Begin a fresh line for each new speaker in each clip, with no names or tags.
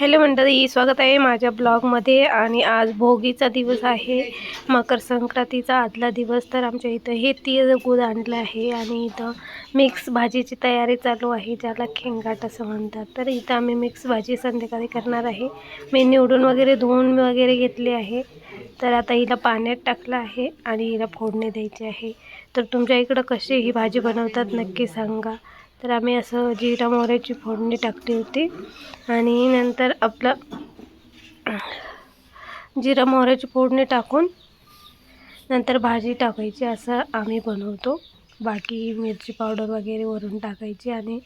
Hello मंडळी स्वागत आहे माझ्या ब्लॉगमध्ये. आणि आज भोगीचा दिवस आहे. मकर संक्रांतीचा आदला दिवस तर आमच्या इथं हे तीळ गुळ आणलं आहे. आणि इथं मिक्स भाजीची तयारी चालू आहे ज्याला खेंगाट असं म्हणतात. तर इथं आम्ही मिक्स भाजी संध्याकाळी करणार आहे. मी निवडून वगैरे धुवून वगैरे घेतली आहे. तर आता हिला पाण्यात टाकलं आहे आणि हिला फोडणी द्यायची आहे. तर तुमच्या इकडं कशी ही भाजी बनवतात नक्की सांगा. तर आम्ही असं जिरा मोहऱ्याची फोडणी टाकली होती. आणि नंतर आपलं जिरा मोहऱ्याची फोडणी टाकून नंतर भाजी टाकायची असं आम्ही बनवतो. बाकी मिरची पावडर वगैरे वरून टाकायची आणि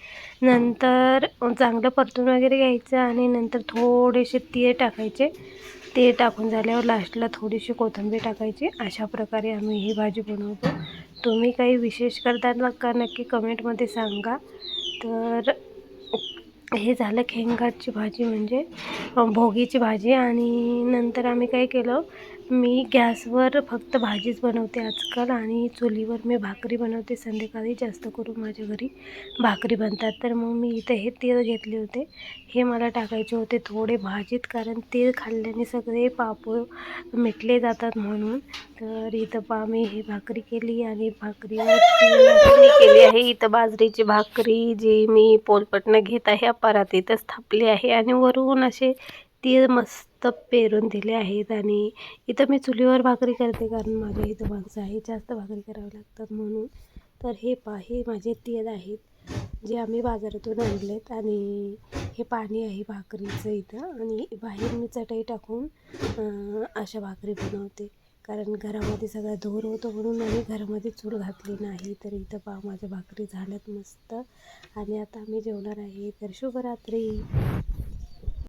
नंतर चांगलं परतून वगैरे घ्यायचं आणि नंतर थोडेसे तीळ टाकायचे. तीळ टाकून झाल्यावर लास्टला थोडीशी कोथिंबीर टाकायची. अशा प्रकारे आम्ही ही भाजी बनवतो. तुम्ही काही विशेष करताना का नक्की कमेंटमध्ये सांगा. तर हे झालं खेंगाटची भाजी म्हणजे भोगीची भाजी आणि नंतर आम्ही काय केलं मी गॅसवर फक्त भाजीच बनवते आजकाल आणि चुलीवर मी भाकरी बनवते. संध्याकाळी जास्त करून माझ्या घरी भाकरी बनतात. तर मग मी इथे हे तेल घेतले होते. हे मला टाकायचे होते थोडे भाजीत कारण तेल खाल्ल्याने सगळे पापड मिटले जातात म्हणून. तर इथं पहा मी ही भाकरी केली आणि भाकरी केली आहे. इथं बाजरीची भाकरी जी मी पोलपटनं घेत आहे परातीतच थापली आहे आणि वरून असे ती मस्त पेरून दिले आहेत. आणि इथं मी चुलीवर भाकरी करते कारण माझ्या इथं माणसं आहे जास्त भाकरी करावं लागतात म्हणून. तर हे पा हे माझे तेल आहेत जे आम्ही बाजारातून आणलेत. आणि हे पाणी आहे भाकरीचं इथं. आणि बाहेर मी चटई टाकून अशा भाकरी बनवते. कारण घरामध्ये सगळा धूर होतो म्हणून आम्ही घरामध्ये चूल घातली नाही. तर इथं पहा माझ्या भाकरी झाल्यात मस्त. आणि आता आम्ही जेवणार आहे तर शुभरात्री.